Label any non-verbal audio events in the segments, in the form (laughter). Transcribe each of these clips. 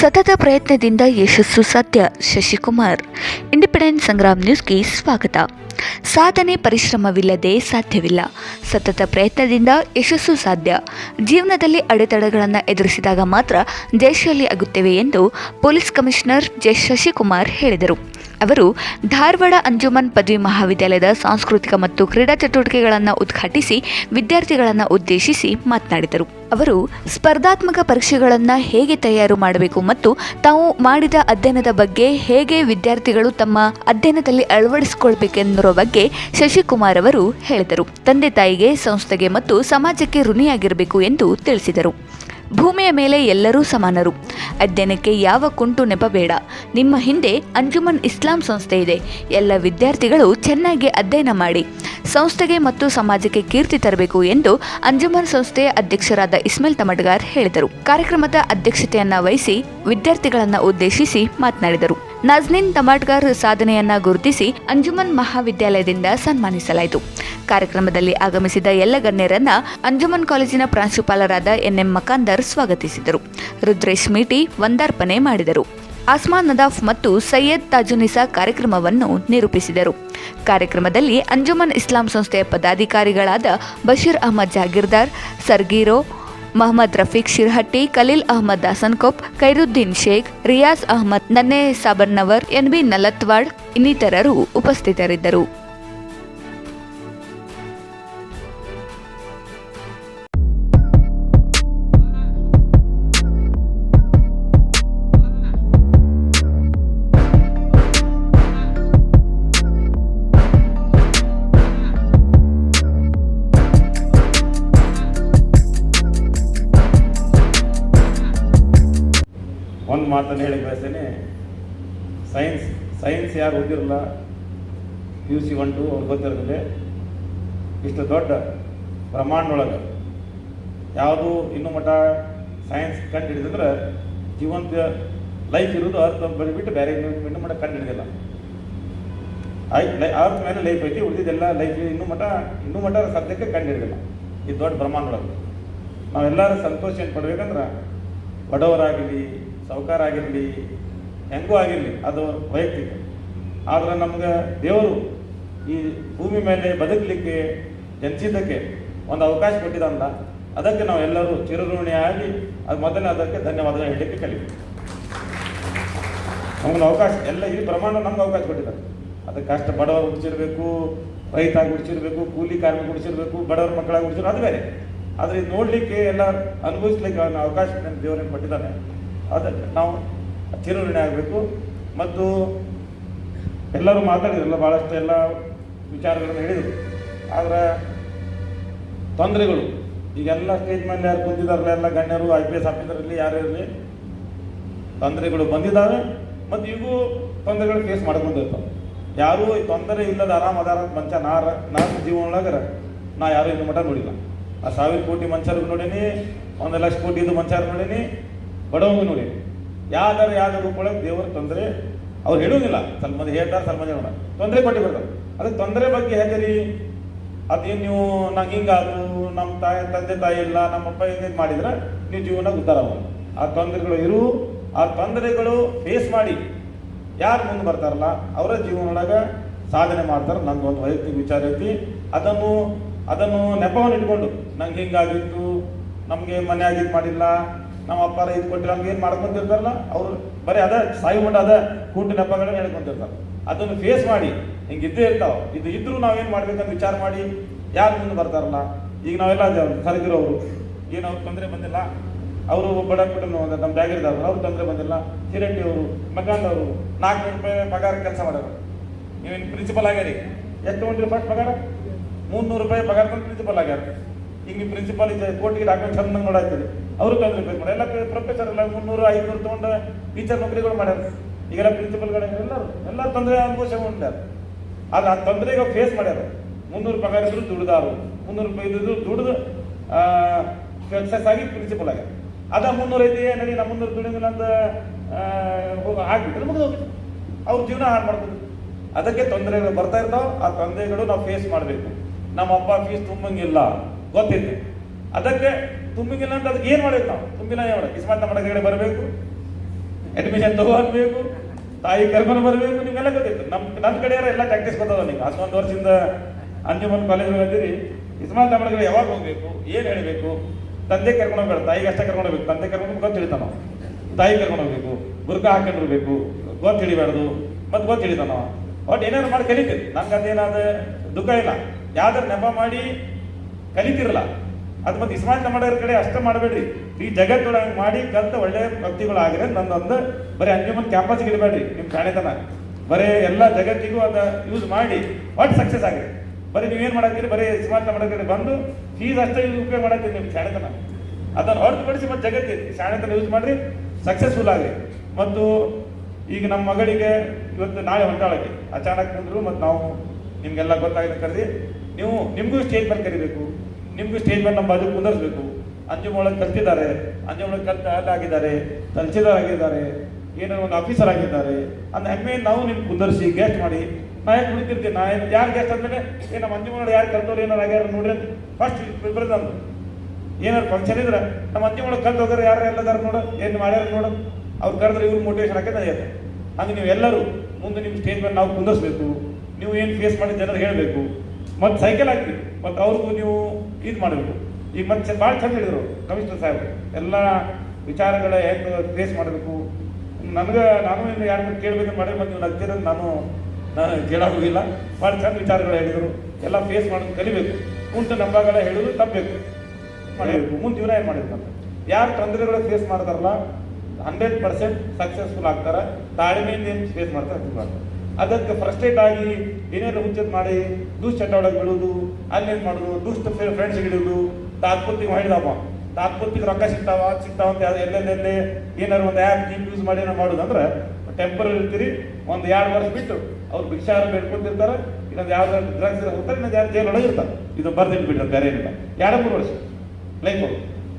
ಸತತ ಪ್ರಯತ್ನದಿಂದ ಯಶಸ್ಸು ಸಾಧ್ಯ, ಶಶಿಕುಮಾರ್. ಇಂಡಿಪೆಂಡೆಂಟ್ ಸಂಗ್ರಾಮ್ ನ್ಯೂಸ್ಗೆ ಸ್ವಾಗತ. ಸಾಧನೆ ಪರಿಶ್ರಮವಿಲ್ಲದೆ ಸಾಧ್ಯವಿಲ್ಲ. ಸತತ ಪ್ರಯತ್ನದಿಂದ ಯಶಸ್ಸು ಸಾಧ್ಯ. ಜೀವನದಲ್ಲಿ ಅಡೆತಡೆಗಳನ್ನು ಎದುರಿಸಿದಾಗ ಮಾತ್ರ ಜಯಶಾಲಿ ಆಗುತ್ತೇವೆ ಎಂದು ಪೊಲೀಸ್ ಕಮಿಷನರ್ ಜೆ ಶಶಿಕುಮಾರ್ ಹೇಳಿದರು. ಅವರು ಧಾರವಾಡ ಅಂಜುಮನ್ ಪದವಿ ಮಹಾವಿದ್ಯಾಲಯದ ಸಾಂಸ್ಕೃತಿಕ ಮತ್ತು ಕ್ರೀಡಾ ಚಟುವಟಿಕೆಗಳನ್ನು ಉದ್ಘಾಟಿಸಿ ವಿದ್ಯಾರ್ಥಿಗಳನ್ನು ಉದ್ದೇಶಿಸಿ ಮಾತನಾಡಿದರು. ಅವರು ಸ್ಪರ್ಧಾತ್ಮಕ ಪರೀಕ್ಷೆಗಳನ್ನು ಹೇಗೆ ತಯಾರು ಮಾಡಬೇಕು ಮತ್ತು ತಾವು ಮಾಡಿದ ಅಧ್ಯಯನದ ಬಗ್ಗೆ ಹೇಗೆ ವಿದ್ಯಾರ್ಥಿಗಳು ತಮ್ಮ ಅಧ್ಯಯನದಲ್ಲಿ ಅಳವಡಿಸಿಕೊಳ್ಬೇಕೆಂಬುದರ ಬಗ್ಗೆ ಶಶಿಕುಮಾರ್ ಅವರು ಹೇಳಿದರು. ತಂದೆ ತಾಯಿಗೆ ಸಂಸ್ಥೆಗೆ ಮತ್ತು ಸಮಾಜಕ್ಕೆ ಋಣಿಯಾಗಿರಬೇಕು ಎಂದು ತಿಳಿಸಿದರು. ಭೂಮಿಯ ಮೇಲೆ ಎಲ್ಲರೂ ಸಮಾನರು. ಅಧ್ಯಯನಕ್ಕೆ ಯಾವ ಕುಂಟು ನೆಪ ಬೇಡ. ನಿಮ್ಮ ಹಿಂದೆ ಅಂಜುಮನ್ ಇಸ್ಲಾಂ ಸಂಸ್ಥೆ ಇದೆ. ಎಲ್ಲ ವಿದ್ಯಾರ್ಥಿಗಳು ಚೆನ್ನಾಗಿ ಅಧ್ಯಯನ ಮಾಡಿ. ಸಂಸ್ಥೆಗೆ ಮತ್ತು ಸಮಾಜಕ್ಕೆ ಕೀರ್ತಿ ತರಬೇಕು ಎಂದು ಅಂಜುಮನ್ ಸಂಸ್ಥೆಯ ಅಧ್ಯಕ್ಷರಾದ ಇಸ್ಮೇಲ್ ತಮಡ್ಗಾರ್ ಹೇಳಿದರು. ಕಾರ್ಯಕ್ರಮದ ಅಧ್ಯಕ್ಷತೆಯನ್ನ ವಹಿಸಿ ವಿದ್ಯಾರ್ಥಿಗಳನ್ನು ಉದ್ದೇಶಿಸಿ ಮಾತನಾಡಿದರು. ನಾಜ್ನಿನ್ ತಮಾಟ್ಗಾರ್ ಸಾಧನೆಯನ್ನ ಗುರುತಿಸಿ ಅಂಜುಮನ್ ಮಹಾವಿದ್ಯಾಲಯದಿಂದ ಸನ್ಮಾನಿಸಲಾಯಿತು. ಕಾರ್ಯಕ್ರಮದಲ್ಲಿ ಆಗಮಿಸಿದ ಎಲ್ಲ ಗಣ್ಯರನ್ನ ಅಂಜುಮನ್ ಕಾಲೇಜಿನ ಪ್ರಾಂಶುಪಾಲರಾದ ಎನ್ಎಂ ಮಕಾಂದರ್ ಸ್ವಾಗತಿಸಿದರು. ರುದ್ರೇಶ್ ಮೀಟಿ ವಂದಾರ್ಪಣೆ ಮಾಡಿದರು. ಆಸ್ಮಾನ್ ನದಾಫ್ ಮತ್ತು ಸೈಯದ್ ತಾಜುನಿಸಾ ಕಾರ್ಯಕ್ರಮವನ್ನು ನಿರೂಪಿಸಿದರು. ಕಾರ್ಯಕ್ರಮದಲ್ಲಿ ಅಂಜುಮನ್ ಇಸ್ಲಾಂ ಸಂಸ್ಥೆಯ ಪದಾಧಿಕಾರಿಗಳಾದ ಬಶೀರ್ ಅಹಮದ್ ಜಾಗೀರ್ದಾರ್, ಸರ್ಗೀರೋ ಮಹಮ್ಮದ್ ರಫೀಕ್ ಶಿರ್ಹಟ್ಟಿ, ಖಲೀಲ್ ಅಹಮದ್ ದಾಸನ್ಕೋಪ್ ಖೈರುದ್ದೀನ್ ಶೇಖ್, ರಿಯಾಜ್ ಅಹಮದ್, ನನ್ನೆ ಸಾಬರ್ನವರ್ ಎನ್ಬಿ ನಲತ್ವಾಡ್ ಇನ್ನಿತರರು ಉಪಸ್ಥಿತರಿದ್ದರು. ಮಾತನ್ನು ಹೇಳಿ ಬಯಸ್ತೇನೆ ಸೈನ್ಸ್ ಸೈನ್ಸ್ ಯಾರು ಓದಿರಲ್ಲ P U C one two ಅವ್ರು ಗೊತ್ತಿರೋದಿಲ್ಲ. ಇಷ್ಟು ದೊಡ್ಡ ಬ್ರಹ್ಮಾಂಡೊಳಗೆ ಯಾವುದು ಇನ್ನೂ ಮಟ್ಟ ಸೈನ್ಸ್ ಕಂಡು ಹಿಡಿದಂದ್ರೆ ಜೀವಂತ ಲೈಫ್ ಇರೋದು ಅರ್ಥ ಬಂದುಬಿಟ್ಟು ಬೇರೆ ಇನ್ನೂ ಮಟ್ಟ ಕಂಡು ಹಿಡಿದಿಲ್ಲ ಆಯ್ತು ಲೈ ಅರ್ಥ ಮೇಲೆ ಲೈಫ್ ಐತಿ, ಉಳಿದಿದ್ದೆಲ್ಲ ಲೈಫ್ ಇನ್ನೂ ಮಟ್ಟ ಇನ್ನೂ ಮಟ್ಟ ಸದ್ಯಕ್ಕೆ ಕಂಡು ಹಿಡಿದಿಲ್ಲ ಈ ದೊಡ್ಡ ಬ್ರಹ್ಮಾಂಡೊಳಗೆ ನಾವೆಲ್ಲರೂ ಸಂತೋಷ ಏನು ಪಡ್ಬೇಕಂದ್ರೆ ಬಡವರಾಗಿರಲಿ ಸಾವುಕಾರ ಆಗಿರಲಿ, ಹೆಂಗೂ ಆಗಿರಲಿ, ಅದು ವೈಯಕ್ತಿಕ. ಆದ್ರೆ ನಮ್ಗೆ ದೇವರು ಈ ಭೂಮಿ ಮೇಲೆ ಬದುಕಲಿಕ್ಕೆ ಜನಿಸಿದ್ದಕ್ಕೆ ಒಂದು ಅವಕಾಶ ಕೊಟ್ಟಿದಂತ, ಅದಕ್ಕೆ ನಾವು ಎಲ್ಲರೂ ಚಿರಋಣಿಯಾಗಿ ಅದು ಮೊದಲನೇ ಅದಕ್ಕೆ ಧನ್ಯವಾದಗಳು ಹೇಳಲಿಕ್ಕೆ ಕಲಿಬೇಕು. ನಮ್ಗೆ ಅವಕಾಶ, ಎಲ್ಲ ಈ ಪ್ರಮಾಣ ನಮ್ಗೆ ಅವಕಾಶ ಕೊಟ್ಟಿದ್ದಾರೆ ಅದಕ್ಕೆ ಕಷ್ಟ, ಬಡವರು ಹುಡ್ಚಿರ್ಬೇಕು ರೈತ ಗುಡಿಸಿರ್ಬೇಕು, ಕೂಲಿ ಕಾರ್ಮಿಕ ಗುಡಿಸಿರ್ಬೇಕು, ಬಡವರ ಮಕ್ಕಳಾಗಿ ಹುಡ್ಸಿರ್ ಅದು ಬೇರೆ. ಆದರೆ ಇದು ನೋಡಲಿಕ್ಕೆ, ಎಲ್ಲ ಅನುಭವಿಸ್ಲಿಕ್ಕೆ ಅವಕಾಶ ದೇವರೇನು ಕೊಟ್ಟಿದ್ದಾನೆ. ಅದಕ್ಕೆ ನಾವು ಚಿರಋಣಿ ಆಗಬೇಕು. ಮತ್ತು ಎಲ್ಲರೂ ಮಾತಾಡಿದ್ರಲ್ಲ ಭಾಳಷ್ಟು ಎಲ್ಲ ವಿಚಾರಗಳನ್ನು ಹೇಳಿದರು. ಆದರೆ ತೊಂದರೆಗಳು, ಈಗೆಲ್ಲ ಸ್ಟೇಜ್ ಮೇಲೆ ಯಾರು ಕುಂತಿದಾರಲ್ಲ, ಎಲ್ಲ ಗಣ್ಯರು ಐ ಪಿ ಎಸ್ ಆಫೀಸರಲ್ಲಿ ಯಾರು ಇರಲಿ, ತೊಂದರೆಗಳು ಬಂದಿದ್ದಾವೆ ಮತ್ತು ಈಗೂ ತೊಂದರೆಗಳು ಫೇಸ್ ಮಾಡ್ಕೊಂಡಿರ್ತಾವೆ. ಯಾರೂ ಈ ತೊಂದರೆ ಇಲ್ಲದ ಆರಾಮ್ ಅದಾರ ಮಂಚ ಮನುಷ್ಯ ನಾರ ನನ್ನ ಜೀವನ ಒಳಗರ ನಾ ಯಾರು ಇನ್ನು ಮಠ ನೋಡಿಲ್ಲ. ಆ ಸಾವಿರ ಕೋಟಿ ಮನುಷ್ಯರಿಗೆ ನೋಡೀನಿ, ಒಂದು ಲಕ್ಷ ಕೋಟಿದು ಮನುಷ್ಯರು ನೋಡೀನಿ ಬಡವಂಗೂ ನೋಡಿ. ಯಾವ್ದಾರು ಯಾವ್ದಾರು ರೂಪೊಳಗೆ ದೇವರ ತೊಂದರೆ, ಅವ್ರು ಹೇಳುವುದಿಲ್ಲ. ಸ್ವಲ್ಪ ಮಂದಿ ಹೇಳ್ತಾರೆ, ಸ್ವಲ್ಪ ಮಂದಿ ನೋಡ ತೊಂದರೆ ಕೊಟ್ಟು ಅದಕ್ಕೆ ತೊಂದರೆ ಬಗ್ಗೆ ಹೇಗೆ ಅದೇನು ನೀವು ನಂಗೆ ಹಿಂಗಾದ್ರು, ನಮ್ಮ ತಾಯಿ, ತಂದೆ ತಾಯಿ ಇಲ್ಲ ನಮ್ಮಪ್ಪ ಹಿಂಗೆ ಮಾಡಿದ್ರೆ ನೀವು ಜೀವನ ಉದ್ಧಾರ. ಆ ತೊಂದರೆಗಳು ಇರು. ಆ ತೊಂದರೆಗಳು ಫೇಸ್ ಮಾಡಿ. ಯಾರು ಮುಂದೆ ಬರ್ತಾರಲ್ಲ, ಅವರ ಜೀವನದೊಳಗೆ ಸಾಧನೆ ಮಾಡ್ತಾರೆ. ನಂದು ಒಂದು ವೈಯಕ್ತಿಕ ವಿಚಾರ ಐತಿ. ಅದನ್ನು ಅದನ್ನು ನೆಪವನ್ನು ಇಟ್ಕೊಂಡು ನಂಗೆ ಹಿಂಗಾಗಿತ್ತು, ನಮಗೆ ಮನೆ ಆಗಿದ್ದು ಮಾಡಿಲ್ಲ ನಮ್ಮ ಅಪ್ಪ ಇದು ಕೊಟ್ಟಿಲ್ಲ ನಮ್ಗೆ ಏನು ಮಾಡ್ಕೊಂತಿರ್ತಾರಲ್ಲ, ಅವರು ಬರೀ ಅದ ಸಾಯಿ ಮಟ್ಟ ಅದ ಕೂಟು ಹಬ್ಬಗಳನ್ನ ಹೇಳ್ಕೊಂತಿರ್ತಾರೆ. ಅದನ್ನು ಫೇಸ್ ಮಾಡಿ ಹಿಂಗೆ ಇದ್ದೇ ಇರ್ತಾವೆ. ಇದು ಇದ್ರೂ ನಾವೇನು ಮಾಡ್ಬೇಕಂತ ವಿಚಾರ ಮಾಡಿ, ಯಾರು ಮುಂದೆ ಬರ್ತಾರಲ್ಲ? ಈಗ ನಾವೆಲ್ಲ ಸರಿದಿರೋರು ಏನು ಅವ್ರು ತೊಂದರೆ ಬಂದಿಲ್ಲ? ಅವರು ಬಡ ನಮ್ಮ ಬ್ಯಾಗಿರ್ದವ್ರು ಅವ್ರು ತೊಂದರೆ ಬಂದಿಲ್ಲ. ಹಿರಟ್ಟಿ ಅವರು ಮಕಾಂದ್ ಅವರು ನಾಲ್ಕುನೂರು ರೂಪಾಯಿ ಪಗಾರ ಕೆಲಸ ಮಾಡೋರು. ನೀವೇನು ಪ್ರಿನ್ಸಿಪಲ್ ಆಗ್ಯಾರಿ? ಎಷ್ಟು ಒಂದು ರೂಪಾಯಿ ಪಗಾರ? ಮುನ್ನೂರು ರೂಪಾಯಿ ಪಗಾರ ತಂದು ಪ್ರಿನ್ಸಿಪಲ್ ಆಗ್ಯಾರ. ಈಗ ನೀವು ಪ್ರಿನ್ಸಿಪಾಲ್ ಇದೆ ಕೋರ್ಟಿಗೆ ಡಾಕ್ಯುಮೆಂಟ್ ಚಂದ ನೋಡಾಕ್ತೀರಿ ಅವರು ತೊಂದರೆ ಫೇಸ್ ಮಾಡಿ ಎಲ್ಲ ಪ್ರೊಫೆಸರ್ ಎಲ್ಲ ಮುನ್ನೂರು, ಐನೂರು ತೊಗೊಂಡು ಟೀಚರ್ ನೌಕರಿಗಳು ಮಾಡ್ಯಾರ. ಈಗೆಲ್ಲ ಪ್ರಿನ್ಸಿಪಲ್ಗಳು ಎಲ್ಲರೂ, ಎಲ್ಲ ತೊಂದರೆ ಅನುಭವಿಸ ಆದ್ರೆ ಆ ತೊಂದರೆಗೆ ಫೇಸ್ ಮಾಡ್ಯಾರ. ಮುನ್ನೂರು ಪಗಾರ ಇದ್ರು ದುಡ್ದಾರು. ಮುನ್ನೂರು ರೂಪಾಯಿ ಇದ್ದು ದುಡ್ದು ಸಕ್ಸಸ್ ಆಗಿ ಪ್ರಿನ್ಸಿಪಲ್ ಆಗ್ಯಾರ. ಅದ ಮುನ್ನೂರು ಐತಿ ನಡಿ ನಮ್ಮ ಮುನ್ನೂರು ದುಡಿಮಿಲ್ಲ ಅಂತ ಹೋಗಿ, ಹಾಕ್ಬಿಟ್ರೆ ಮುಗಿದು ಹೋಗಿ ಅವ್ರ ಜೀವನ ಹಾಳು ಮಾಡ್ಬೋದು ಅದಕ್ಕೆ ತೊಂದರೆಗಳು ಬರ್ತಾ ಇರ್ತಾವ. ಆ ತೊಂದರೆಗಳು ನಾವು ಫೇಸ್ ಮಾಡಬೇಕು. ನಮ್ಮ ಅಪ್ಪ ಫೀಸ್ ತುಂಬಂಗಿಲ್ಲ. ಗೊತ್ತಿತ್ತು ಅದಕ್ಕೆ ತುಂಬಿಗಿಲ್ಲ ಅಂತ ಅದಕ್ಕೆ ಏನು ಮಾಡಬೇಕು ನಾವು? ತುಂಬಿಲ್ಲ ಏನು ಮಾಡೋದು? ಇಸ್ಮಾತ್ ನಮ್ಮ ಕಡೆ ಬರಬೇಕು ಅಡ್ಮಿಷನ್ ತಗೋಬೇಕು ತಾಯಿ ಕರ್ಕೊಂಡು ಬರಬೇಕು, ನಿಮ್ಗೆಲ್ಲ ಗೊತ್ತಿತ್ತು. ನಮ್ಮ ನನ್ನ ಕಡೆಯವರ ಎಲ್ಲ ಪ್ರಾಕ್ಟೀಸ್ ಗೊತ್ತದ ನೀವು ಅಷ್ಟೊಂದು ವರ್ಷದಿಂದ ಅಂಜುಮನ್ ಕಾಲೇಜ್ ಬಂದಿರಿ ಇಸ್ಮಾಲ್ ಕಡೆ ಯಾವಾಗ ಹೋಗ್ಬೇಕು? ಏನು ಹೇಳಬೇಕು? ತಂದೆ ಕರ್ಕೊಂಡು ಹೋಗ್ಬೇಡ, ತಾಯಿಗೆ ಅಷ್ಟೇ ಕರ್ಕೊಂಡು ಹೋಗ್ಬೇಕು. ತಂದೆ ಕರ್ಕೊಂಡು ಗೊತ್ತು ಅವ. ತಾಯಿ ಕರ್ಕೊಂಡು ಹೋಗ್ಬೇಕು, ಬುರ್ಕ ಹಾಕೊಂಡಿರ್ಬೇಕು, ಗೊತ್ತು ಹಿಡಿಬಾರ್ದು, ಮತ್ತೆ ಗೊತ್ತು ಅವ. ಒಟ್ಟು ಏನಾದ್ರು ಮಾಡಿ ಕಲಿತೀರಿ. ನಂಗೆ ಅದೇನಾದ ದುಃಖ ಇಲ್ಲ. ಯಾವ್ದಾರು ನೆಪ ಮಾಡಿ ಕಲಿತಿರಲ್ಲ. ಅದು ಮತ್ತೆ ಇಸ್ಮಾಯಿಲ್ ನಮ್ಮಡೆಯವ್ರ ಕಡೆ ಅಷ್ಟೇ ಮಾಡಬೇಡ್ರಿ. ಈ ಜಗತ್ತೊಳಗೆ ಮಾಡಿ ಕಲ್ತ ಒಳ್ಳೆ ವ್ಯಕ್ತಿಗಳಾಗ್ರೆ ನಂದೊಂದು ಬರೀ ಅಂಜುಮನ್ ಕ್ಯಾಂಪಸ್ ಇಡಬೇಡ್ರಿ ನಿಮ್ಮ ಕಾಣೆತನ. ಬರೀ ಎಲ್ಲ ಜಗತ್ತಿಗೂ ಅದ ಯೂಸ್ ಮಾಡಿ, ಒಟ್ಟು ಸಕ್ಸಸ್ ಆಗಿದೆ ಬರೀ ನೀವೇನು ಮಾಡತ್ತೀರಿ ಬರೀ ಇಸ್ಮಾಯಿಲ್ ನಮ್ಮಡೆ ಕಡೆ ಬಂದು ಫೀಸ್ ಅಷ್ಟೇ ಯೂಸ್ ಉಪಯೋಗ ಮಾಡತ್ತೀರಿ ನಿಮ್ಮ ಶಾಣೆತನ ಅದನ್ನು ಹೊರತುಪಡಿಸಿ ಮತ್ತೆ ಜಗತ್ತಿ ಶಾಣೆತನ ಯೂಸ್ ಮಾಡ್ರಿ ಸಕ್ಸಸ್ಫುಲ್ ಆಗಿರಿ. ಮತ್ತು ಈಗ ನಮ್ಮ ಮಗಳಿಗೆ ಇವತ್ತು ನಾಳೆ ಹೊಂಟಾಳಕ್ಕೆ. ಅಚಾನಕ್ ಬಂದ್ರು, ಮತ್ತು ನಾವು ನಿಮಗೆಲ್ಲ ಗೊತ್ತಾಗಿದೆ ಕರೆದಿ. ನೀವು, ನಿಮಗೂ ಸ್ಟೇಜ್ ಮೇಲೆ ಕರಿಬೇಕು. ನಿಮಗೂ ಸ್ಟೇಜ್ ಮೇಲೆ ನಮ್ಮ ಬಾಜು ಕುಂದರ್ಸ್ಬೇಕು. ಅಂಜುಮ್ ಒಳಗೆ ಕಲ್ತಿದ್ದಾರೆ. ಅಂಜುಮ್ ಒಳಗೆ ಕಲ್ತ ಆಗಿದ್ದಾರೆ ತಹಸೀಲ್ದಾರ್ ಆಗಿದ್ದಾರೆ. ಏನೋ ಒಂದು ಆಫೀಸರ್ ಆಗಿದ್ದಾರೆ. ಅಂದ ಹೆಮ್ಮೆ ನಾವು ನಿಮ್ಗೆ ಕುಂದರ್ಸಿ ಗೆಸ್ಟ್ ಮಾಡಿ. ನಾ ಯಾಕೆ ಕುಳಿತಿರ್ತೀನಿ ನಾ ಏನು ಯಾರು ಗೆಸ್ಟ್ ಆದ್ಮೇಲೆ ಏನು ನಮ್ಮ ಅಂಜುಮ್ ಒಳಗೆ ಯಾರು ಕಲ್ತವ್ರು, ಏನಾರು ಆಗ್ಯಾರ ನೋಡ್ರಿ ಫಸ್ಟ್ ಪ್ರಿಫರೆನ್ಸ್ ಅಂದ್ರು. ಏನಾರು ಫಂಕ್ಷನ್ ಇದ್ರೆ? ನಮ್ಮ ಅಂಜುಮ್ ಒಳಗೆ ಕಲ್ತು ಹೋಗೋರು ಯಾರು ಎಲ್ಲದಾರು ನೋಡು. ಏನು ಮಾಡ್ಯಾರ ನೋಡು. ಅವ್ರು ಕರೆದ್ರೆ ಇವ್ರು ಮೋಟಿವೇಶನ್ ಹಾಕಿ ನಡೆಯುತ್ತೆ ಹಂಗೆ ನೀವು ಎಲ್ಲರೂ ಮುಂದೆ ನಿಮ್ಮ ಸ್ಟೇಜ್ ಮೇಲೆ ನಾವು ಕುಂದರ್ಸ್ಬೇಕು. ನೀವು ಏನು ಫೇಸ್ ಮಾಡಿ ಜನರು ಹೇಳಬೇಕು. ಮತ್ತು ಸೈಕಲ್ ಹಾಕಿ ಮತ್ತು ಅವ್ರಿಗೂ ನೀವು ಇದು ಮಾಡಬೇಕು. ಈಗ ಮತ್ತೆ ಭಾಳ ಚಂದ ಹೇಳಿದರು ಕಮಿಷನರ್ ಸಾಹೇಬ್ ಎಲ್ಲ ವಿಚಾರಗಳ ಹೆಂಗೆ ಫೇಸ್ ಮಾಡಬೇಕು. ನನಗೆ, ನಾನು ಇನ್ನು ಯಾರು ಕೇಳಬೇಕು ಮಾಡಿ ಮತ್ತೆ ನೀವು ನಗ್ತಿರೋದು ನಾನು ನಾನು ಕೇಳೋದಿಲ್ಲ ಭಾಳ ಚಂದ ವಿಚಾರಗಳು ಹೇಳಿದರು. ಎಲ್ಲ ಫೇಸ್ ಮಾಡೋದು ಕಲಿಬೇಕು. ಉಂಟು ನಂಬಗಳ ಹೇಳೋದು ತಪ್ಪಬೇಕು ಮಾಡಬೇಕು. ಮುಂದೆ ಜೀವನ ಏನು ಮಾಡಿರ್ತಾರೆ ಯಾರು ತೊಂದರೆಗಳ ಫೇಸ್ ಮಾಡ್ತಾರಲ್ಲ, ಹಂಡ್ರೆಡ್ ಪರ್ಸೆಂಟ್ ಸಕ್ಸಸ್ಫುಲ್ ಆಗ್ತಾರೆ. ತಾಳ್ಮೆಯಿಂದ ಏನು ಫೇಸ್ ಮಾಡ್ತಾರೆ ಅದು ಮಾಡ್ತಾರೆ. ಅದಕ್ಕೆ ಫ್ರಸ್ಟ್ರೇಟ್ ಆಗಿ ಏನೇನು ಹುಚ್ಚತ್ ಮಾಡಿ ದುಷ್ಟ ಒಳಗೆ ಬೀಳೋದು, ಅಲ್ಲೇನು ಮಾಡೋದು ದುಷ್ಟ ಫ್ರೆಂಡ್ಸ್ ಹಿಡಿಯೋದು ತಾತ್ಪೂರ್ತಿಗೆ ಮಾಡಿದವ. ತಾತ್ಪೂರ್ತಿಗೆ ರೊಕ್ಕ ಸಿಗ್ತಾವ ಸಿಗ್ತಾವ ಅಂತ ಎಲ್ಲೆಲ್ಲೆಲ್ಲೇ ಏನಾರು ಒಂದು ಆ್ಯಪ್ ನೀವು ಯೂಸ್ ಮಾಡಿ ಏನೋ ಮಾಡೋದು ಅಂದ್ರೆ ಟೆಂಪರರಿ ಇರ್ತೀರಿ, ಒಂದು ಎರಡು ವರ್ಷ ಬಿಟ್ಟು ಅವ್ರು ಭಿಕ್ಷಾರ ಬೇಡ್ಕೊತಿರ್ತಾರೆ ಇನ್ನೊಂದು ಯಾವ್ದಾದ್ರು ಡ್ರಗ್ಸ್ ಹೋಗ್ತಾರೆ ಇನ್ನೊಂದು ಯಾರು ಜೈಲ್ ಒಳಗೆ ಇರ್ತಾರೆ. ಇದು ಬರ್ದಿಟ್ಬಿಟ್ರೆ ಬೇರೆ ಏನಿಲ್ಲ. ಎರಡು ಮೂರು ವರ್ಷ ಲೈಫ್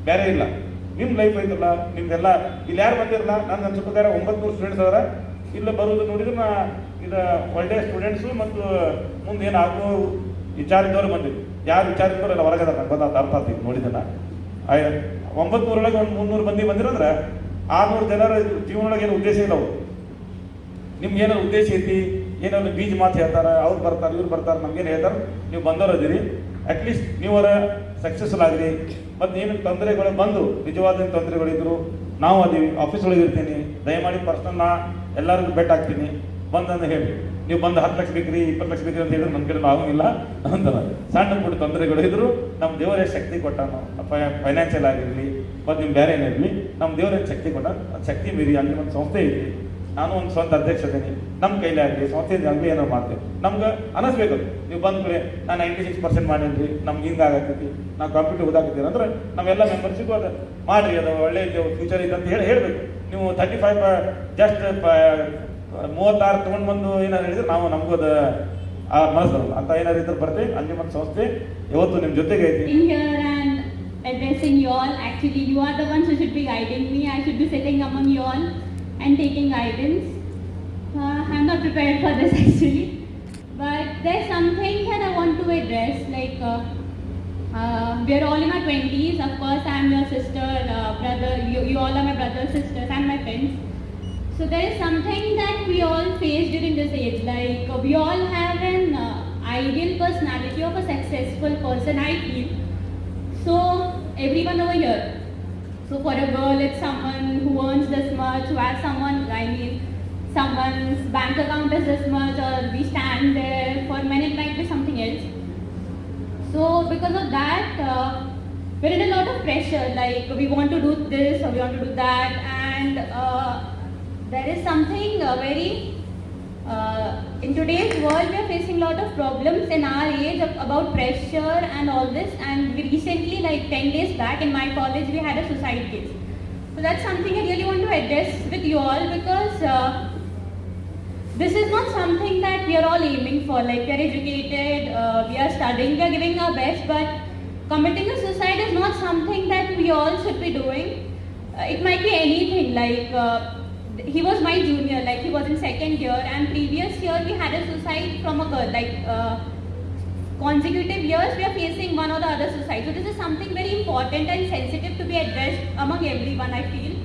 ಬೇರೆ ಇಲ್ಲ. ನಿಮ್ಮ ಲೈಫ್ ಐತಲ್ಲ, ನಿಮ್ದೆಲ್ಲ ಇಲ್ಲಿ ಯಾರು ಬಂದಿರಲ್ಲ ನನ್ನ ಅನ್ಸೋ ಒಂಬತ್ತು ನೂರು ಸ್ಟೂಡೆಂಟ್ಸ್ ಅವರ ಇಲ್ಲ ಬರೋದು ನೋಡಿದ್ರೆ ನಾ ಇದು ಒಳ್ಳೆ ಸ್ಟೂಡೆಂಟ್ಸು ಮತ್ತು ಮುಂದೆ ಏನು ಆಗೋ ವಿಚಾರ ಇದ್ದವ್ರು ಬಂದಿದ್ರು ಯಾರು ವಿಚಾರ ಎಲ್ಲ ಹೊರಗದ ನಂಗೆ ಬಂದ ಅರ್ಥ ಆಗ್ತಿ ನೋಡಿದನ ಒಂಬತ್ತು ನೂರೊಳಗೆ ಒಂದು ಮುನ್ನೂರು ಮಂದಿ ಬಂದಿರಂದ್ರೆ ಆರ್ನೂರು ಜನರ ಜೀವನೊಳಗೆ ಏನು ಉದ್ದೇಶ ಇಲ್ಲ ಅವರು. ನಿಮ್ಗೆ ಉದ್ದೇಶ ಐತಿ? ಏನಾದ್ರು ಬೀಜ ಮಾತು ಹೇಳ್ತಾರೆ, ಅವ್ರು ಬರ್ತಾರೆ, ಇವ್ರು ಬರ್ತಾರೆ ನಮ್ಗೇನು ಹೇಳ್ತಾರೆ? ನೀವು ಬಂದವರು ಅದೀರಿ ಅಟ್ಲೀಸ್ಟ್ ನೀವರ ಸಕ್ಸಸ್ಫುಲ್ ಆಗಿರಿ. ಮತ್ತು ಏನು ತೊಂದರೆಗಳು ಬಂದು ನಿಜವಾದ ತೊಂದರೆಗಳಿದ್ರು, ನಾವು ಅದೀವಿ ಆಫೀಸ್ ಒಳಗೆ ಇರ್ತೀನಿ. ದಯಮಾಡಿ ಪರ್ಸನ್ನ ಎಲ್ಲರಿಗೂ ಭೇಟಿ ಹಾಕ್ತೀನಿ ಬಂದಂದು ಹೇಳಿ. ನೀವು ಬಂದು ಹತ್ತು ಲಕ್ಷ ಬೇಕ್ರಿ, ಇಪ್ಪತ್ತು ಲಕ್ಷ ಬೇಕ್ರಿ ಅಂತ ಹೇಳಿದ್ರೆ ನಮ್ಮ ಕಡೆ ಆಗೋಂಗಿಲ್ಲ ಅಂತಾರೆ ಸಣ್ಣ ಪುಟ್ಟ ತೊಂದರೆಗಳು ಇದ್ರು ನಮ್ಮ ದೇವರೇ ಶಕ್ತಿ ಕೊಟ್ಟಾನು ಫೈನಾನ್ಷಿಯಲ್ ಆಗಿರಲಿ ಮತ್ತು ನಿಮ್ಮ ಬೇರೆ ಏನಿರಲಿ ನಮ್ಮ ದೇವರೇ ಶಕ್ತಿ ಕೊಟ್ಟ ಶಕ್ತಿ ಮೀರಿ ಅಲ್ಲಿ ಒಂದು ಸಂಸ್ಥೆ ಇದೆ. ನಾನು ಒಂದು ಸ್ವಂತ ಅಧ್ಯಕ್ಷ ಅದೀನಿ ನಮ್ಮ ಕೈಲಿ ಆಗಲಿ ಸಂಸ್ಥೆಯಿಂದ ಆಗಲಿ ಏನೋ ಮಾಡ್ತೇವೆ. ನಮ್ಗೆ ಅನಿಸ್ಬೇಕು ನೀವು ಬಂದ ಕಡೆ ನಾನು ನೈಂಟಿ ಸಿಕ್ಸ್ ಪರ್ಸೆಂಟ್ ಮಾಡೀನಿ ನಮ್ಗೆ ಹಿಂಗೆ ಆಗತ್ತೈತಿ ನಾವು ಕಂಪ್ಯೂಟರ್ ಓದಾಕತ್ತೀವಿ ಅಂದ್ರೆ ನಾವೆಲ್ಲ ಮೆಂಬರ್ಶಿಪ್ ಅದು. ಮಾಡ್ರಿ, ಅದು ಒಳ್ಳೆ ಫ್ಯೂಚರ್ ಇದೆ ಅಂತ ಹೇಳಿ ಹೇಳಬೇಕು. ನೀವು ತರ್ಟಿ ಫೈವ್ ಜಸ್ಟ್ ಮೂವತ್ತಾರು ತೊಗೊಂಡು ಬಂದು ಏನಾರು ಹೇಳಿದ್ರೆ ನಾವು ನಮಗೂ ಅದು ಆ ಮನಸ್ಸು ಬರಲ್ಲ. ಅಂತ ಏನಾರು ಇದ್ರೆ ಬರ್ತೀವಿ ಅಂಜುಮನ್ ಸಂಸ್ಥೆ ಇವತ್ತು ನಿಮ್ಮ ಜೊತೆಗೆ ಐತಿ in here and addressing you all. Actually, you are the ones who should be guiding me. I should be sitting among you all and taking guidance. Uh, I'm not prepared for this (laughs) actually. But there's something that I want to address. Like, uh, uh, we're all in our 20s. Of course, I'm your sister, uh, brother. You, you all are my brothers, sisters, and my friends. So there is something that we all face during this age. Like uh, we all have an uh, ideal personality of a successful person. I feel. So everyone over here. So for a girl, it's someone who earns this much, who has someone. I mean, someone's bank account is this much, or we stand there. For men, it might be something else. So because of that, uh, we're in a lot of pressure. Like we want to do this or we want to do that, and uh, there is something uh, very. Uh, in today's world, we are facing a lot of problems in our age of, about pressure and all this. And we recently, like 10 days back, in my college, we had a suicide case. So that's something I really want to address with you all because uh, this is not something that we are all aiming for. Like we are educated, uh, we are studying, we are giving our best, but committing a suicide is not something that we all should be doing. Uh, it might be anything. Like uh, he was my junior, like he was in second year, and previous year we had a suicide from a girl. Like uh, consecutive years, we are facing one or the other suicide. So this is something very important and sensitive to be addressed among everyone. I feel.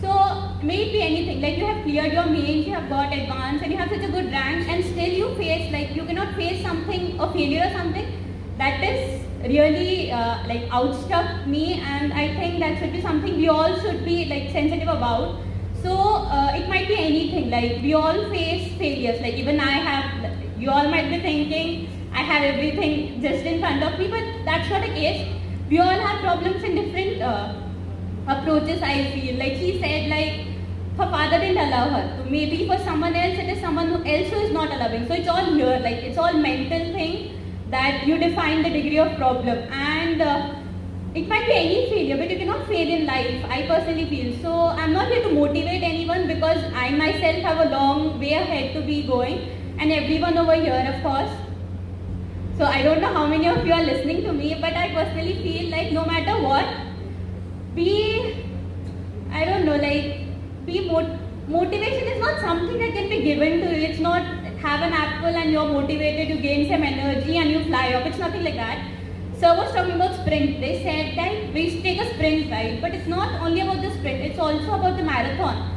So may it be anything Like you have cleared your mains, you have got advanced, and you have such a good rank, and still you face like you cannot face something a failure or something. That is really uh, like outstuck me, and I think that should be something we all should be like sensitive about. So uh, it might be anything. Like we all face failures. Like even I have. You all might be thinking I have everything just in front of me, but that's not the case. We all have problems in different uh, approaches. I feel like she said like her father didn't allow her. So maybe for someone else it is someone who else who is not allowing. So it's all here. Like it's all mental thing that you define the degree of problem and. Uh, it might be any failure, but you cannot fail in life. I personally feel so. I'm not here to motivate anyone because I myself have a long way ahead to be going, and everyone over here, of course. So I don't know how many of you are listening to me, but I personally feel like no matter what, be I don't know, like be mot- motivation is not something that can be given to you. It's not have an apple and you're motivated, you gain some energy and you fly off. It's nothing like that. Sir talking about sprint. They said that we should take a sprint, right? But it's not only about the sprint, it's also about the marathon.